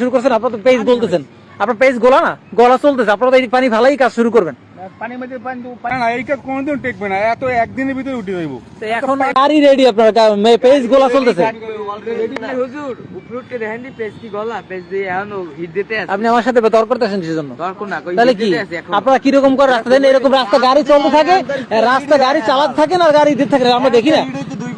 শুরু করছেন আপনার তো পেজ বলতেছেন আপনার পেজ গোলা না গলা চলতেছে। আপনারা তো এই পানি ভালাই কাজ শুরু করবেন। পানির মধ্যে পানি না না এই টেকবে না এত একদিনের ভিতরে উঠে যাইব। এখন গাড়ি রেডি আপনার পেজ গোলা চলতেছে। হুজুর উপরুটকে দেখেন পেজ কি গলা? পেজ দিয়ে এখন হিট দিতে আছে। আপনি আমার সাথে তর্ক করতেছেন কিসের জন্য? দরকার না তাহলে কি? দিতে আছে এখন। আপনারা কীরকম করে রাস্তা দেন? এরকম রাস্তা গাড়ি চলতে থাকে রাস্তা গাড়ি চালাতে থাকে না আর গাড়ি দিতে থাকে আমরা দেখি না।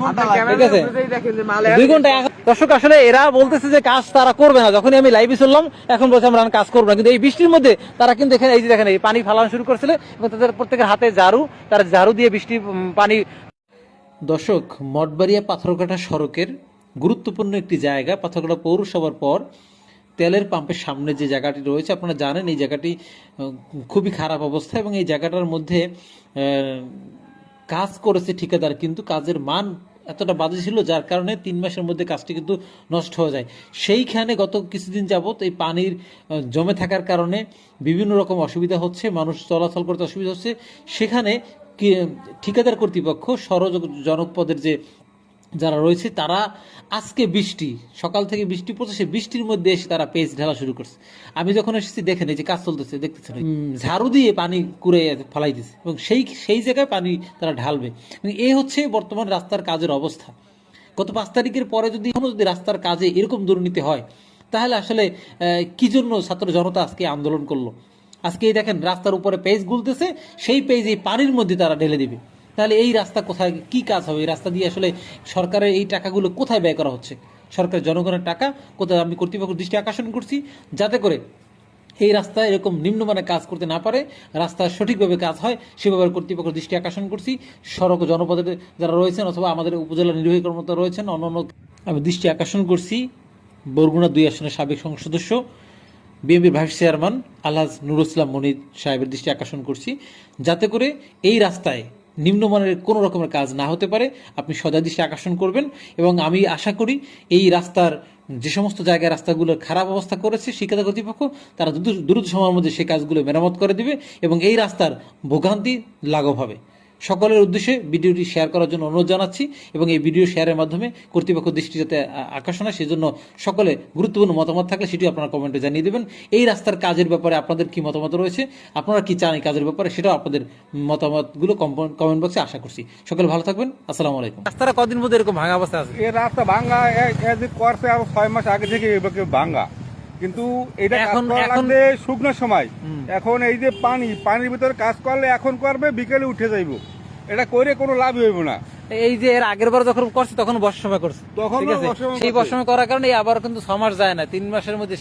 আপনার ঠিক ক্যামেরা আছে। উপরেই দেখেন যে মাল দুই ঘণ্টা দর্শক আসলে এরা বলতেছে যে কাজ তারা করবে না। যখনই আমি লাইভে চললাম এখন বলছে আমরা কাজ করব না। কিন্তু এই বৃষ্টির মধ্যে তারা কিন্তু এখানে এই যে দেখেন এই পানি ফালানো শুরু করছিল এবং তাদের প্রত্যেকের হাতে ঝাড়ু তারা ঝাড়ু দিয়ে বৃষ্টি পানি দর্শক মঠবাড়িয়া পাথরঘাটা সড়কের গুরুত্বপূর্ণ একটি জায়গা পাথরঘাটা পৌরসভার পর তেলের পাম্পের সামনে যে জায়গাটি রয়েছে আপনারা জানেন এই জায়গাটি খুবই খারাপ অবস্থা এবং এই জায়গাটার মধ্যে আহ, কাজ করেছে ঠিকাদার কিন্তু কাজের মান এতটা বাজে ছিল, যার কারণে তিন মাসের মধ্যে কাজটি কিন্তু নষ্ট হয়ে যায়। সেইখানে গত কিছুদিন যাবৎ এই পানির জমে থাকার কারণে বিভিন্ন রকম অসুবিধা হচ্ছে, মানুষ চলাচল করতে অসুবিধা হচ্ছে। সেখানে ঠিকাদার কর্তৃপক্ষ সরজ জনকপদের যে যারা রয়েছে তারা আজকে বৃষ্টি সকাল থেকে বৃষ্টি পড়ছে সে বৃষ্টির মধ্যে এসে তারা পেজ ঢালা শুরু করছে। আমি যখন এসেছি দেখেন এই যে কাজ চলতেছে দেখতেছেন ঝাড়ু দিয়ে পানি কুড়ে ফেলাই দিছে এবং সেই সেই জায়গায় পানি তারা ঢালবে। এই হচ্ছে বর্তমান রাস্তার কাজের অবস্থা। গত পাঁচ তারিখের পরে যদি এখনও যদি রাস্তার কাজে এরকম দুর্নীতি হয় তাহলে আসলে কি জন্য ছাত্র জনতা আজকে আন্দোলন করল? আজকে এই দেখেন রাস্তার উপরে পেজ গুলতেছে সেই পেজ এই পানির মধ্যে তারা ঢেলে দিবে। তাহলে এই রাস্তা কোথায়, কি কাজ হবে? এই রাস্তা দিয়ে আসলে সরকারের এই টাকাগুলো কোথায় ব্যয় করা হচ্ছে? সরকার জনগণের টাকা কোথায়? আমি কর্তৃপক্ষের দৃষ্টি আকর্ষণ করছি, যাতে করে এই রাস্তায় এরকম নিম্নমানের কাজ করতে না পারে, রাস্তা সঠিকভাবে কাজ হয়, সেভাবে কর্তৃপক্ষের দৃষ্টি আকর্ষণ করছি। সড়ক জনপদের যারা রয়েছেন অথবা আমাদের উপজেলা নির্বাহী কর্মকর্তা রয়েছেন, অন্যান্য আমি দৃষ্টি আকর্ষণ করছি। বরগুনা দুই আসনের সাবেক সংসদ সদস্য, বিএনপির ভাইস চেয়ারম্যান আলহাজ নুরুল ইসলাম মনির সাহেবের দৃষ্টি আকর্ষণ করছি, যাতে করে এই রাস্তায় নিম্নমানের কোনো রকমের কাজ না হতে পারে, আপনি সদা দৃষ্টি আকর্ষণ করবেন এবং আমি আশা করি এই রাস্তার যে সমস্ত জায়গায় রাস্তাগুলোর খারাপ অবস্থা করেছে শিক্ষা কর্তৃপক্ষ তারা দ্রুত সময়ের মধ্যে সেই কাজগুলো মেরামত করে দিবে এবং এই রাস্তার ভোগান্তি লাঘব হবে। সকলের উদ্দেশ্যে ভিডিওটি শেয়ার করার জন্য অনুরোধ জানাচ্ছি এবং এই ভিডিও শেয়ারের মাধ্যমে কর্তৃপক্ষ দৃষ্টি যাতে আকর্ষণ হয় সেজন্য সকলে গুরুত্বপূর্ণ মতামত থাকলে সেটি আপনারা কমেন্টে জানিয়ে দেবেন। এই রাস্তার কাজের ব্যাপারে আপনাদের কি মতামত রয়েছে? আপনারা কি চান এই কাজের ব্যাপারে? সেটাও আপনাদের মতামতগুলো কমেন্ট বক্সে আশা করছি। সকলে ভালো থাকবেন। আসসালামু আলাইকুম। রাস্তাটা কদিন মধ্যে এরকম ভাঙা অবস্থা আছে? এই রাস্তা যে করছে আরও ছয় মাস আগে থেকে এবারে ভাঙ্গা কিন্তু এটা এখন- এখন- লাগবে শুকনো সময়। এখন এই যে পানি পানির ভিতরে কাজ করলে এখন করবে বিকেলে উঠে যাইব। এটা করে কোনো লাভ হইব না। এই যে এর আগের বার যখন করছে তখন বর্ষা সময় করছে। তখন সেই বর্ষা সময় করার কারণে আবার কিন্তু ছ মাস যায় না তিন মাসের মধ্যে